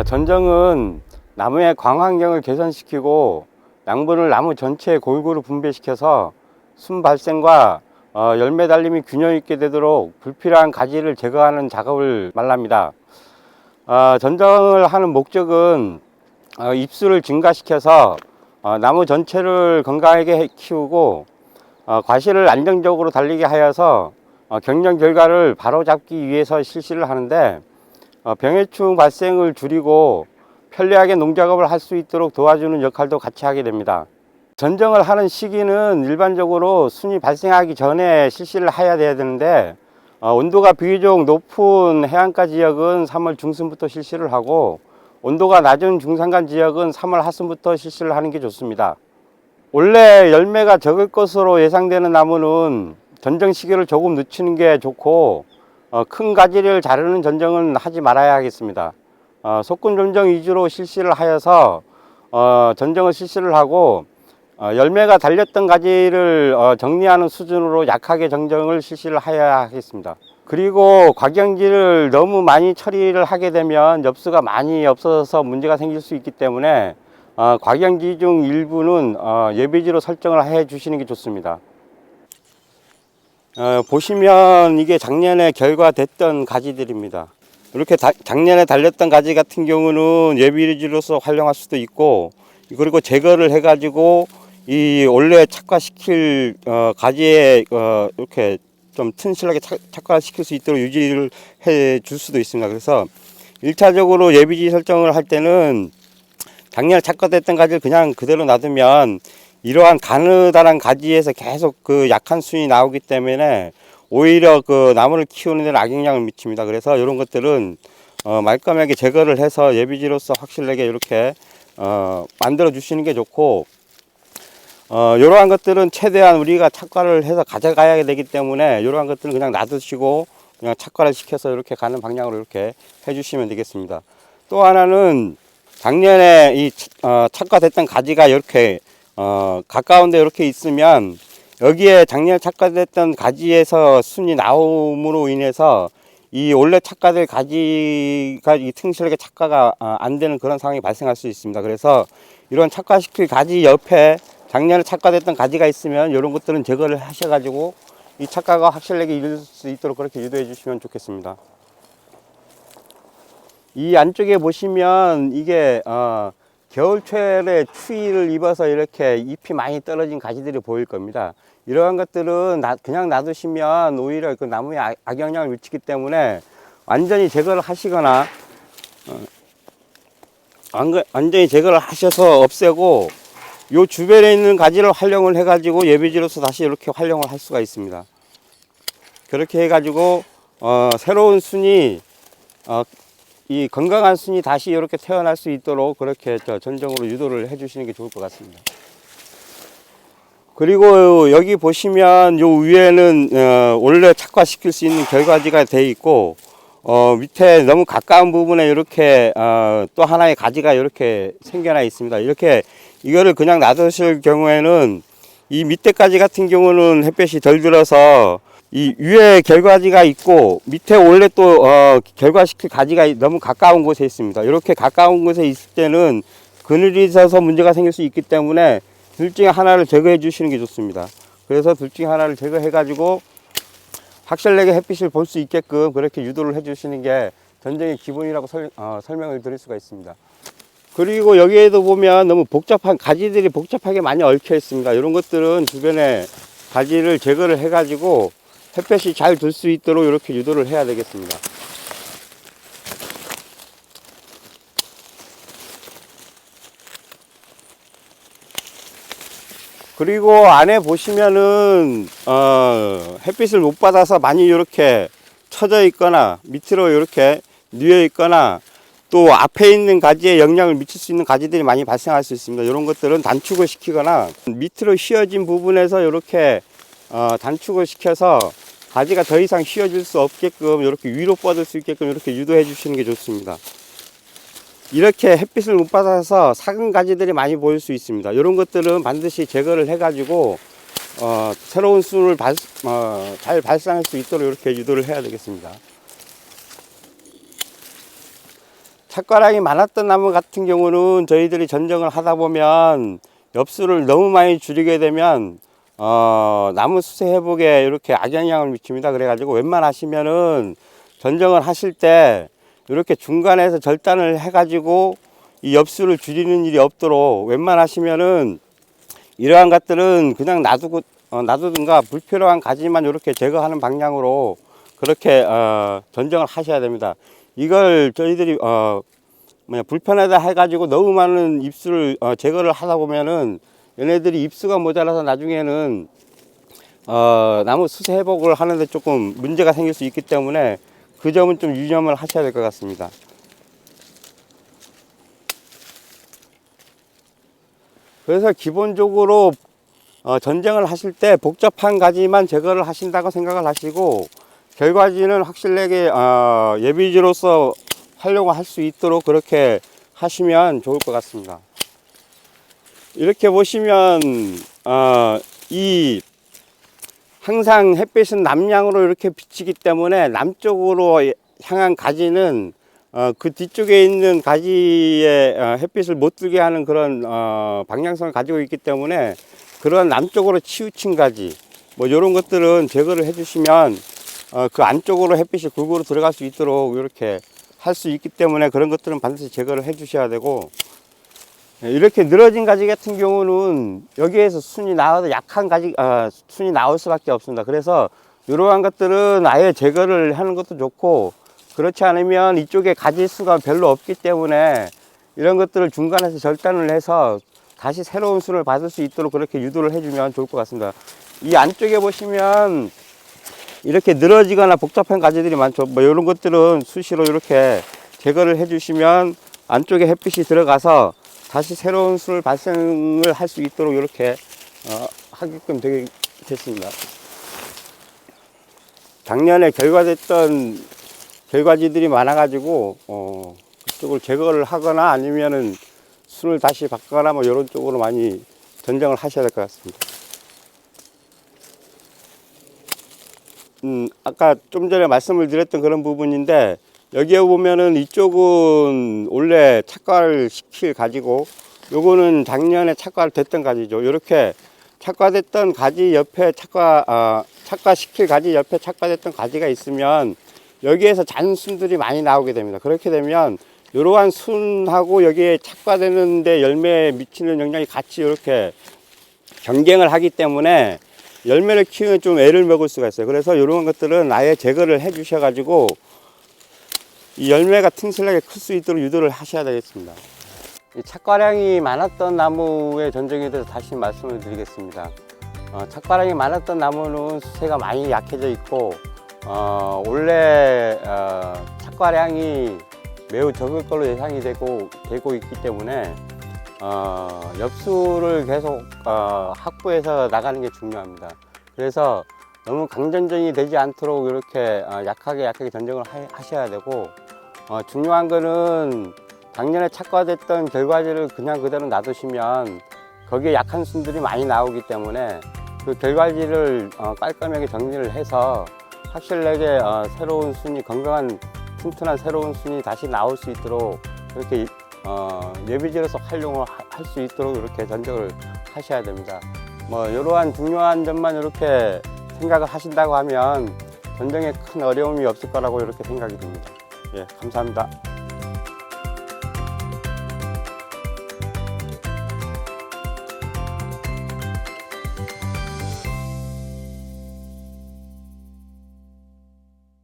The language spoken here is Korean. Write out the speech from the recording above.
아, 전정은 나무의 광환경을 개선시키고 양분을 나무 전체에 골고루 분배시켜서 순 발생과 어, 열매 달림이 균형 있게 되도록 불필요한 가지를 제거하는 작업을 말합니다. 어, 전정을 하는 목적은 어, 입수를 증가시켜서 어, 나무 전체를 건강하게 해- 키우고 어, 과실을 안정적으로 달리게 하여서 어, 경영 결과를 바로잡기 위해서 실시를 하는데 어, 병해충 발생을 줄이고 편리하게 농작업을 할 수 있도록 도와주는 역할도 같이 하게 됩니다. 전정을 하는 시기는 일반적으로 순이 발생하기 전에 실시를 해야 돼야 되는데 어, 온도가 비교적 높은 해안가 지역은 3월 중순부터 실시를 하고 온도가 낮은 중산간 지역은 3월 하순부터 실시를 하는 게 좋습니다. 원래 열매가 적을 것으로 예상되는 나무는 전정 시기를 조금 늦추는 게 좋고 어, 큰 가지를 자르는 전정은 하지 말아야 하겠습니다. 어, 속근 전정 위주로 실시를 하여서 어, 전정을 실시를 하고 어, 열매가 달렸던 가지를 어, 정리하는 수준으로 약하게 정정을 실시를 해야 하겠습니다. 그리고 곽영지를 너무 많이 처리를 하게 되면 엽수가 많이 없어서 문제가 생길 수 있기 때문에 어, 곽영지 중 일부는 어, 예비지로 설정을 해 주시는 게 좋습니다. 어, 보시면 이게 작년에 결과됐던 가지들입니다. 이렇게 다- 작년에 달렸던 가지 같은 경우는 예비지로서 활용할 수도 있고 그리고 제거를 해가지고 이 원래 착화시킬 어, 가지에 어, 이렇게 좀 튼실하게 착, 착화시킬 수 있도록 유지를 해 줄 수도 있습니다. 그래서 일차적으로 예비지 설정을 할 때는 작년에 착화됐던 가지를 그냥 그대로 놔두면 이러한 가느다란 가지에서 계속 그 약한 순이 나오기 때문에 오히려 그 나무를 키우는 데는 악영향을 미칩니다. 그래서 이런 것들은 어, 말끔하게 제거를 해서 예비지로서 확실하게 이렇게 어, 만들어 주시는 게 좋고 어, 이러한 것들은 최대한 우리가 착과를 해서 가져가야 되기 때문에 이러한 것들은 그냥 놔두시고 그냥 착과를 시켜서 이렇게 가는 방향으로 이렇게 해주시면 되겠습니다. 또 하나는 작년에 이 어, 착과됐던 가지가 이렇게 어, 가까운데 이렇게 있으면 여기에 작년에 착과됐던 가지에서 순이 나옴으로 인해서 이 원래 착과될 가지가 이 튼실하게 착과가 어, 안 되는 그런 상황이 발생할 수 있습니다. 그래서 이런 착과시킬 가지 옆에 작년에 착과됐던 가지가 있으면 이런 것들은 제거를 하셔가지고 이 착과가 확실하게 이룰 수 있도록 그렇게 유도해 주시면 좋겠습니다. 이 안쪽에 보시면 이게 어, 겨울철에 추위를 입어서 이렇게 잎이 많이 떨어진 가지들이 보일 겁니다. 이러한 것들은 나- 그냥 놔두시면 오히려 그 나무에 악- 악영향을 미치기 때문에 완전히 제거를 하시거나 어, 완- 완전히 제거를 하셔서 없애고 요 주변에 있는 가지를 활용을 해가지고 예비지로서 다시 이렇게 활용을 할 수가 있습니다. 그렇게 해가지고 어, 새로운 순이 어, 이 건강한 순이 다시 이렇게 태어날 수 있도록 그렇게 저 전정으로 유도를 해주시는 게 좋을 것 같습니다. 그리고 여기 보시면 요 위에는 어, 원래 착화시킬 수 있는 결과지가 돼 있고 어, 밑에 너무 가까운 부분에 이렇게 어, 또 하나의 가지가 이렇게 생겨나 있습니다. 이렇게 이거를 그냥 놔두실 경우에는 이 밑에까지 같은 경우는 햇볕이 덜 들어서 이 위에 결과지가 있고 밑에 원래 또 어, 결과시킬 가지가 너무 가까운 곳에 있습니다. 이렇게 가까운 곳에 있을 때는 그늘이 있어서 문제가 생길 수 있기 때문에 둘 중에 하나를 제거해 주시는 게 좋습니다. 그래서 둘 중에 하나를 제거해 가지고 확실하게 햇빛을 볼 수 있게끔 그렇게 유도를 해 주시는 게 전쟁의 기본이라고 설, 어, 설명을 드릴 수가 있습니다. 그리고 여기에도 보면 너무 복잡한 가지들이 복잡하게 많이 얽혀 있습니다. 이런 것들은 주변에 가지를 제거를 해 가지고 햇볕이 잘 들 수 있도록 이렇게 유도를 해야 되겠습니다. 그리고 안에 보시면은 어, 햇빛을 못 받아서 많이 이렇게 처져 있거나 밑으로 이렇게 뉘어 있거나 또 앞에 있는 가지에 영향을 미칠 수 있는 가지들이 많이 발생할 수 있습니다. 이런 것들은 단축을 시키거나 밑으로 휘어진 부분에서 이렇게 어, 단축을 시켜서 가지가 더 이상 휘어질 수 없게끔 이렇게 위로 뻗을 수 있게끔 이렇게 유도해 주시는 게 좋습니다. 이렇게 햇빛을 못 받아서 작은 가지들이 많이 보일 수 있습니다. 이런 것들은 반드시 제거를 해가지고 어, 새로운 순을 발, 어, 잘 발산할 수 있도록 이렇게 유도를 해야 되겠습니다. 착과량이 많았던 나무 같은 경우는 저희들이 전정을 하다 보면 엽수를 너무 많이 줄이게 되면 어, 나무 수세 회복에 이렇게 악영향을 미칩니다. 그래가지고 웬만하시면은 전정을 하실 때 이렇게 중간에서 절단을 해가지고 이 엽수를 줄이는 일이 없도록 웬만하시면은 이러한 것들은 그냥 놔두고 어, 놔두든가 불필요한 가지만 이렇게 제거하는 방향으로 그렇게 어, 전정을 하셔야 됩니다. 이걸 저희들이 어, 뭐냐 불편하다 해가지고 너무 많은 입수를 어, 제거를 하다 보면은 얘네들이 입수가 모자라서 나중에는 어, 나무 수세 회복을 하는데 조금 문제가 생길 수 있기 때문에 그 점은 좀 유념을 하셔야 될 것 같습니다. 그래서 기본적으로 어, 전쟁을 하실 때 복잡한 가지만 제거를 하신다고 생각을 하시고 결과지는 확실하게 어, 예비지로서 활용할 수 있도록 그렇게 하시면 좋을 것 같습니다. 이렇게 보시면 어, 이 항상 햇빛은 남향으로 이렇게 비치기 때문에 남쪽으로 향한 가지는 어, 그 뒤쪽에 있는 가지에 어, 햇빛을 못 들게 하는 그런 어, 방향성을 가지고 있기 때문에 그런 남쪽으로 치우친 가지 뭐 이런 것들은 제거를 해주시면 어, 그 안쪽으로 햇빛이 골고루 들어갈 수 있도록 이렇게 할 수 있기 때문에 그런 것들은 반드시 제거를 해 주셔야 되고 예, 이렇게 늘어진 가지 같은 경우는 여기에서 순이 나와도 약한 가지 어, 순이 나올 수밖에 없습니다. 그래서 이러한 것들은 아예 제거를 하는 것도 좋고 그렇지 않으면 이쪽에 가지 수가 별로 없기 때문에 이런 것들을 중간에서 절단을 해서 다시 새로운 순을 받을 수 있도록 그렇게 유도를 해주면 좋을 것 같습니다. 이 안쪽에 보시면 이렇게 늘어지거나 복잡한 가지들이 많죠. 뭐 이런 것들은 수시로 이렇게 제거를 해주시면 안쪽에 햇빛이 들어가서 다시 새로운 술 발생을 할 수 있도록 이렇게 어, 하게끔 되게 됐습니다. 작년에 결과됐던 결과지들이 많아가지고 어, 그쪽을 제거를 하거나 아니면은 순을 다시 바꾸거나 뭐 이런 쪽으로 많이 전정을 하셔야 될 것 같습니다. 음, 아까 좀 전에 말씀을 드렸던 그런 부분인데 여기에 보면은 이쪽은 원래 착과를 시킬 가지고 요거는 작년에 착과를 됐던 가지죠. 이렇게 착과됐던 가지 옆에 착과 아, 착과 시킬 가지 옆에 착과됐던 가지가 있으면 여기에서 잔순들이 많이 나오게 됩니다. 그렇게 되면 이러한 순하고 여기에 착과되는데 열매에 미치는 영향이 같이 이렇게 경쟁을 하기 때문에 열매를 키우면 좀 애를 먹을 수가 있어요. 그래서 이런 것들은 아예 제거를 해 주셔가지고 이 열매가 튼실하게 클 수 있도록 유도를 하셔야 되겠습니다. 이 착과량이 많았던 나무의 전정에 대해서 다시 말씀을 드리겠습니다. 어, 착과량이 많았던 나무는 수세가 많이 약해져 있고 어, 원래 어, 착과량이 매우 적을 걸로 예상이 되고 되고 있기 때문에 어, 엽수를 계속 어, 확보해서 나가는 게 중요합니다. 그래서 너무 강전전이 되지 않도록 이렇게 어, 약하게 약하게 전정을 하, 셔야 되고 어, 중요한 거는 작년에 착과됐던 결과지를 그냥 그대로 놔두시면 거기에 약한 순들이 많이 나오기 때문에 그 결과지를 어, 깔끔하게 정리를 해서 확실하게 어, 새로운 순이 건강한 튼튼한 새로운 순이 다시 나올 수 있도록 이렇게 어, 예비지로서 활용을 할 수 있도록 이렇게 전적을 하셔야 됩니다. 뭐 이러한 중요한 점만 이렇게 생각을 하신다고 하면 전쟁에 큰 어려움이 없을 거라고 이렇게 생각이 듭니다. 예, 감사합니다.